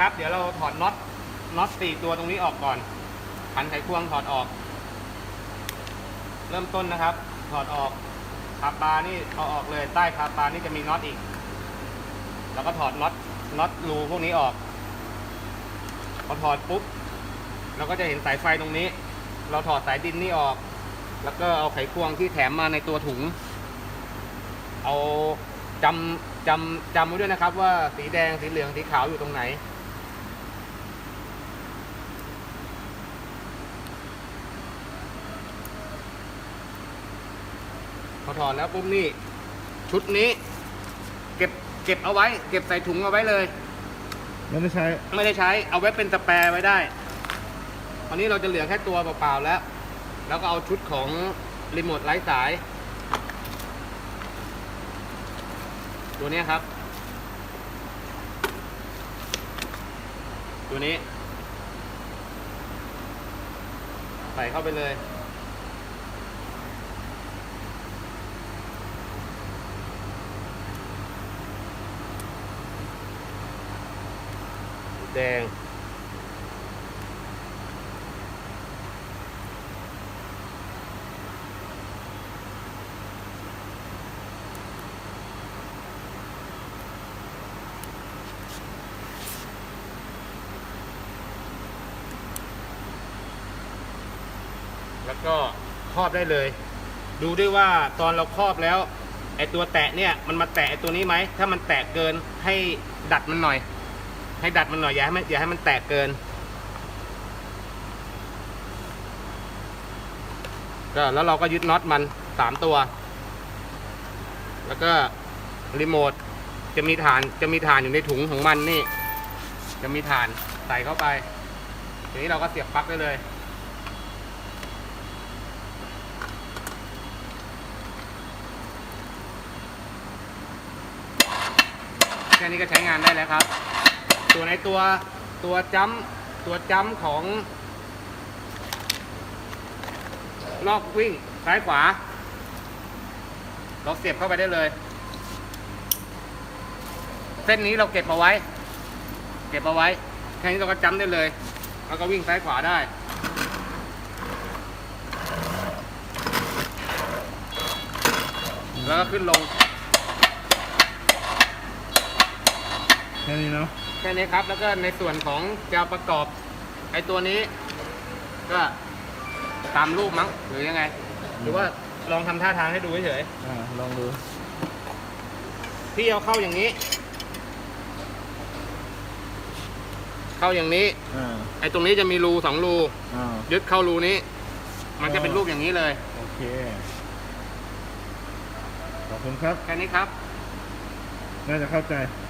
ครับ เดี๋ยวเราถอดน็อตน็อตสี่ตัวตรงนี้ออกก่อนขันไขควงถอดออก เริ่มต้นนะครับ ถอดออกคาปานี่เอาออกเลยใต้คาปานี่จะมีน็อตอีก แล้วก็ถอดน็อตน็อตรูพวกนี้ออกพอถอดปุ๊บเราก็จะเห็นสายไฟตรงนี้ เราถอดสายดินนี่ออก แล้วก็เอาไขควงที่แถมมาในตัวถุง เอาจำจำจำไว้ด้วยนะครับ ว่าสีแดงสีเหลืองสีขาวอยู่ตรงไหน อถอดแล้วปุ๊บนี่ ชุดนี้ เก็บเก็บเอาไว้ เก็บใส่ถุงเอาไว้เลย ไม่ได้ใช้ไม่ได้ใช้ เอาไว้เป็นสแปร์ไว้ได้ตอนนี้เราจะเหลือแค่ตัวเปล่าๆแล้ว แล้วก็เอาชุดของรีโมทไร้สาย ตัวเนี้ยครับ ตัวนี้ ใส่เข้าไปเลย แดง แล้วก็ครอบได้เลย ดูด้วยว่าตอนเราครอบแล้วไอตัวแตะเนี่ยมันมาแตะไอตัวนี้ไหม ถ้ามันแตะเกินให้ดัดมันหน่อย ให้ดัดมันหน่อยอย่าให้มันอย่าให้มันแตกเกิน ก็แล้วเราก็ยึดน็อตมันสามตัว แล้วก็รีโมทจะมีฐานจะมีฐานอยู่ในถุงของมันนี่ จะมีฐานใส่เข้าไปทีนี้เราก็เสียบปลั๊กได้เลยแค่นี้ก็ใช้งานได้แล้วครับ ส่วนในตัวตัวจัมป์ตัวจัมป์ของลอกวิ่งซ้ายขวา เราเสียบเข้าไปได้เลย เส้นนี้เราเก็บเอาไว้ เก็บเอาไว้ แค่นี้เราก็จัมป์ได้เลย แล้วก็วิ่งซ้ายขวาได้แล้วก็ขึ้นลง แค่นี้เนาะ แค่นี้ครับ แล้วก็ในส่วนของจะประกอบไอ้ตัวนี้ ก็ตามรูปมั้งหรือยังไง หรือว่าลองทำท่าทางให้ดูเฉยอ่าลองดูๆพี่เอาเข้าอย่างนี้ เข้าอย่างนี้ อ่าไอ้ตรงนี้จะมีรูสองรูอ่ายึดเข้ารูนี้ มันจะเป็นรูปอย่างนี้เลย โอเคขอบคุณครับ แค่นี้ครับ น่าจะเข้าใจค